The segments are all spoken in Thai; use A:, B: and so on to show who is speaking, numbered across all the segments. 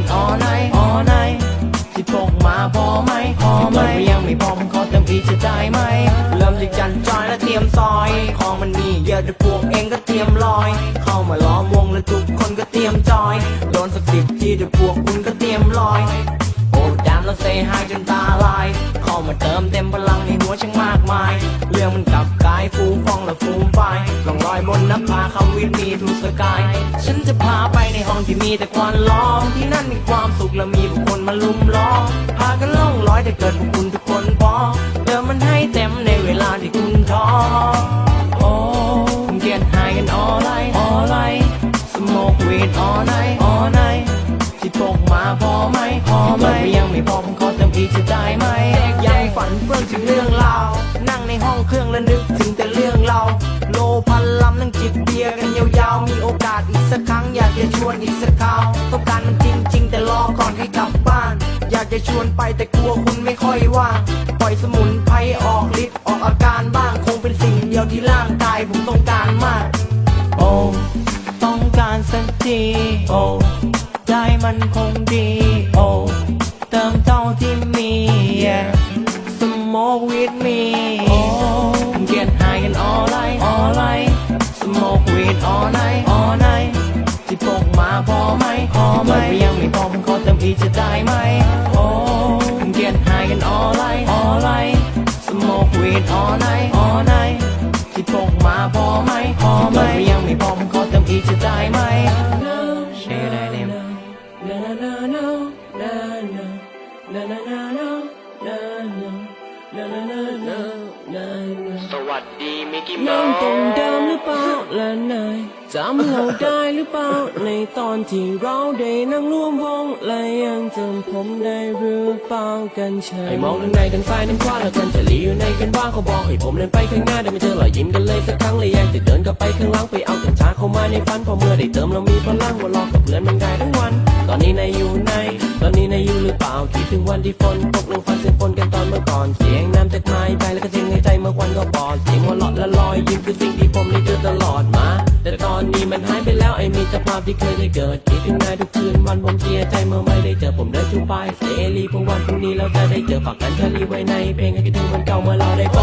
A: weed all night all night ที่พกมาพอไหมพอไหมยังไม่พอผมขอเติมอีกจะได้ไหม เริ่มจากจันจอยและเตรียมซอย ของมันมีเยอะแต่พวกเองก็เตรียมลอย เข้ามาล้อมวงและทุกคนก็เตรียมจอยโดนสักสิบที่แต่พวกคุณก็เตรียมลอยโอ้ดามแล้วเซฮายจนตาลายเข้ามาเติมเต็มพลังในหัวช่างมากมาย เรื่องมันกลับกลายฟูฟองและฟูมไฟลอง อยบนน้ำพาคำวิทมีทูสกาย ฉันจะพาไปในห้องที่มีแต่ควันล้อม ที่นั่นมีความสุขและมีผู้คนมาลุมล้อม พากันล่องลอยแต่เกิดพวกคุณทุกคนพอเติมมันให้เต็มในเวลาที่คุณท้อ จะชวนอีกสักคราวต้องการมันจริง ๆ แต่รอก่อนให้กลับบ้าน อยากจะชวนไปแต่กลัวคุณไม่ค่อยว่างปล่อยสมุนไพรออกฤทธิ์ออกอาการบ้างคงเป็นสิ่งเดียวที่ร่างกายผมต้อง พี่จะได้ไหม โอ้คงเกลียดหายกันออนไลน์ออนไลน์สโมกวีดออนไลน์ออนไลน์ที่พกมาพอไหมพอไหมยังไม่พอมขอเติมอีกจะได้ไหม สวัสดีมิกกี้
B: ยั
A: เมาง
B: ตรงเดิมหรือเปล่าและนายจำเราได้หรือเปล่า ในตอนที่เราได้นั่งร่วมวงและยังจำผมได้หรือเปล่ากันเชยให้มองทั้งในทั้งซ้ายทั้งขวาแล้วกันจะหลีอยู่ในกันบ้างเขาบอกให้ผมเดินไปข้างหน้าได้ไม่เจอรอยยิ้มกันเลยสักครั้งเลยอยากจะเดินกลับไปข้างหลังไปเอากัญชาเข้ามาในฝันพอเมื่อได้เติมเรามีพลังหัวเราะกับเพื่อนมันได้ทั้งวัน ตอนนี้นายอยู่ไหนตอนนี้นายอยู่หรือเปล่าคิดถึงวันที่ฝนตกลงฟันเสียงฝนกันตอนเมื่อก่อนเสียง ก็ปอดเสียงหัวเราะและรอยยิ้มคือสิ่งที่ผมได้เจอตลอดมา แต่ตอนนี้มันหายไปแล้วไอ้มีแต่ภาพที่เคยได้เกิดคิดถึงนายทุกคืนวันผมเสียใจเมื่อไม่ได้เจอผมเดินชูปายเสรีพวกวันพรุ่งนี้เราจะได้เจอฝากกันเธอรีไว้ในเพลงให้คิดถึงวันเก่าเมื่อเราได้พ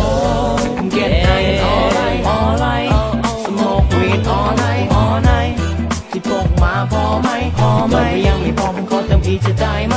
B: บ
A: get high all night all night smoke weed all night all night ที่พกมาพอไหมพอไหมยังไม่พอผมขอเติมอีกจะได้ไหม